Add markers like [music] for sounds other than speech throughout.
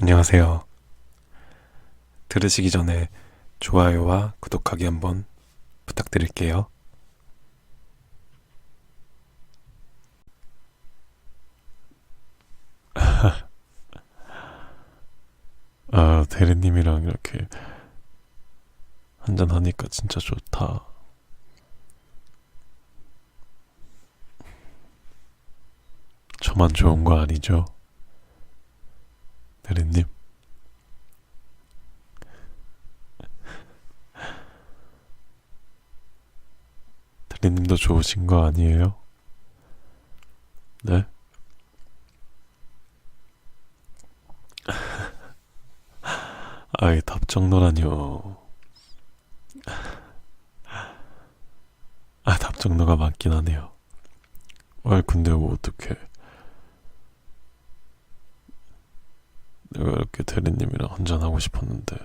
안녕하세요. 들으시기 전에 좋아요와 구독하기 한번 부탁드릴게요. [laughs] 아, 대리님이랑 이렇게 한잔 하니까 진짜 좋다. 저만 좋은 거 아니죠? 대리님. 대리님도 좋으신 거 아니에요? 네? [laughs] 아이, 답정너라뇨. 아, 답정너가 맞긴 하네요. 아이, 근데 뭐, 어떡해. 내가 이렇게 대리님이랑 한잔하고 싶었는데,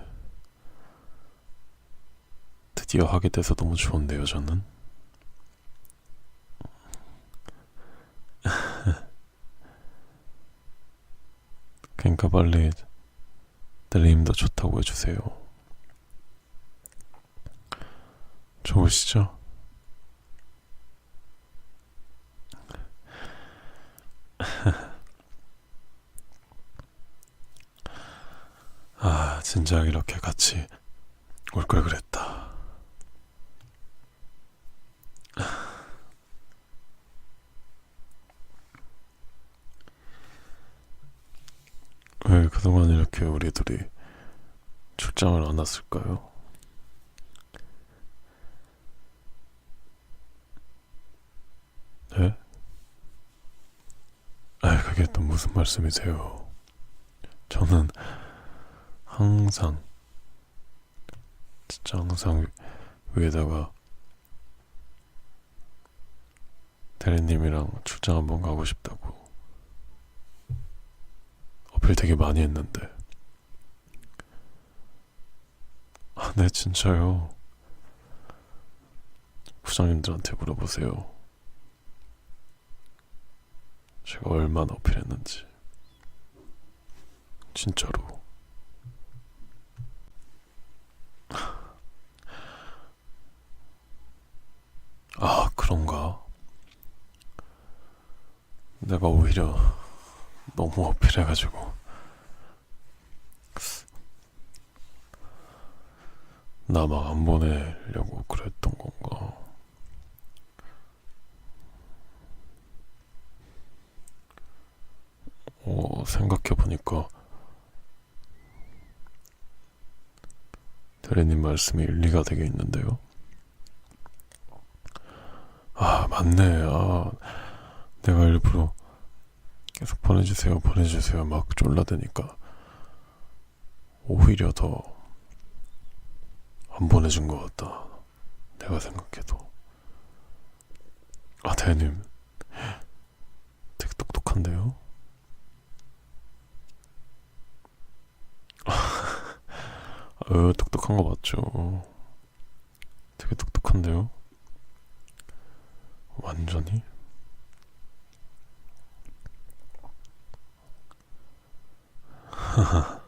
드디어 하게 돼서 너무 좋은데요, 저는? 그러니까 빨리 대리님도 좋다고 해주세요. 좋으시죠? [laughs] 아, 진작 이렇게 같이 올 걸 그랬다. 왜 그동안 이렇게 우리 둘이 출장을 안 왔을까요? 네? 아, 그게 또 무슨 말씀이세요? 저는 항상 진짜 항상 위에다가 대리님이랑 출장 한번 가고 싶다고 어필 되게 많이 했는데. 아, 네 진짜요. 부장님들한테 물어보세요. 제가 얼마나 어필했는지. 진짜로. 아 그런가? 내가 오히려 너무 어필해가지고. 나 막 안 보내려고 그랬던 건가? 어, 생각해보니까 대리님 말씀이 일리가 되게 있는데요. 아 맞네. 아 내가 일부러 계속 보내주세요, 보내주세요 막 졸라대니까 오히려 더 안 보내준 것 같다. 내가 생각해도. 아, 대님. 되게 똑똑한데요? [laughs] 어, 똑똑한 거 맞죠? 되게 똑똑한데요? 완전히? [laughs]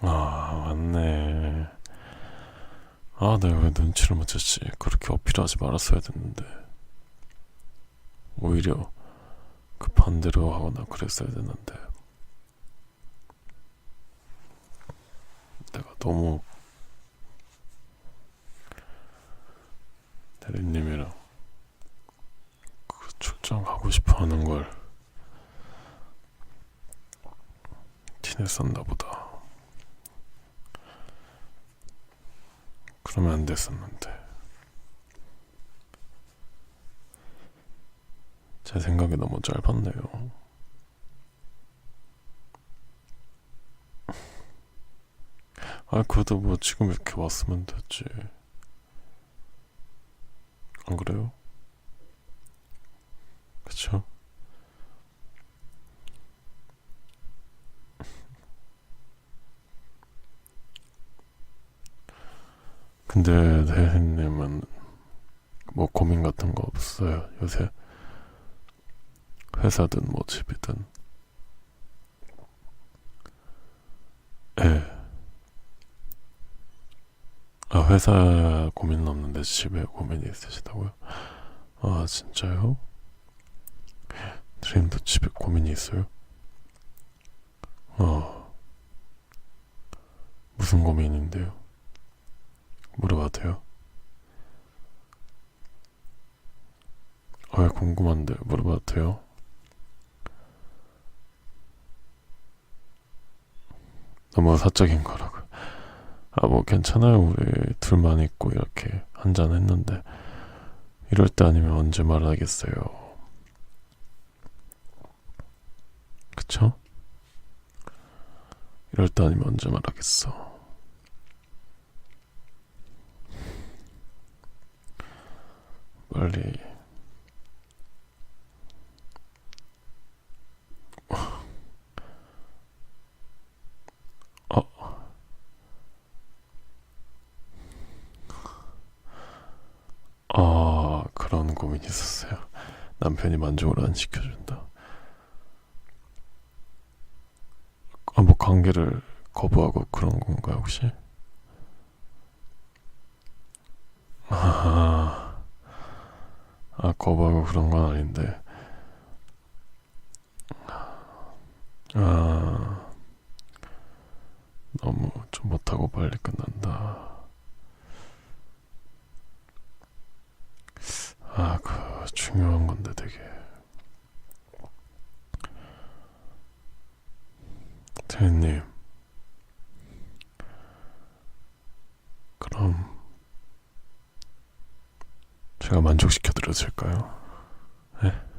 아, 맞네. 아, 내가 왜 눈치를 못 챘지? 그렇게 어필하지 말았어야 됐는데. 오히려 그 반대로 하거나 그랬어야 됐는데. 내가 너무 대리님이랑 그 가고 싶어 하는 걸 티냈었나 보다. 그러면 안 됐었는데. 제 생각이 너무 짧았네요. 아, 그래도 뭐 지금 이렇게 왔으면 됐지. 안 그래요? 그쵸? 근데 대리님은 뭐 고민 같은 거 없어요 요새? 회사든 뭐 집이든. 예. 아, 회사 고민은 없는데 집에 고민이 있으시다고요? 아, 진짜요? 드림도 집에 고민이 있어요? 어. 무슨 고민인데요? 물어봐도 돼요? 아, 궁금한데 물어봐도 돼요? 너무 사적인 거라고. 아, 뭐 괜찮아요. 우리 둘만 있고 이렇게 한잔 했는데 이럴 때 아니면 언제 말하겠어요. 그쵸? 이럴 때 아니면 언제 말하겠어. 빨리 어 아, 그런 고민이 있었어요. 남편이 만족을 안 시켜준다. 아, 뭐 관계를 거부하고 그런 건가요, 혹시? 아, 아, 거부하고 그런 건 아닌데. 아, 너무 좀 못하고 빨리 끝난다. 아, 그 중요한 건데 되게. 네. 그럼 제가 만족시켜 드려도 될까요? 네.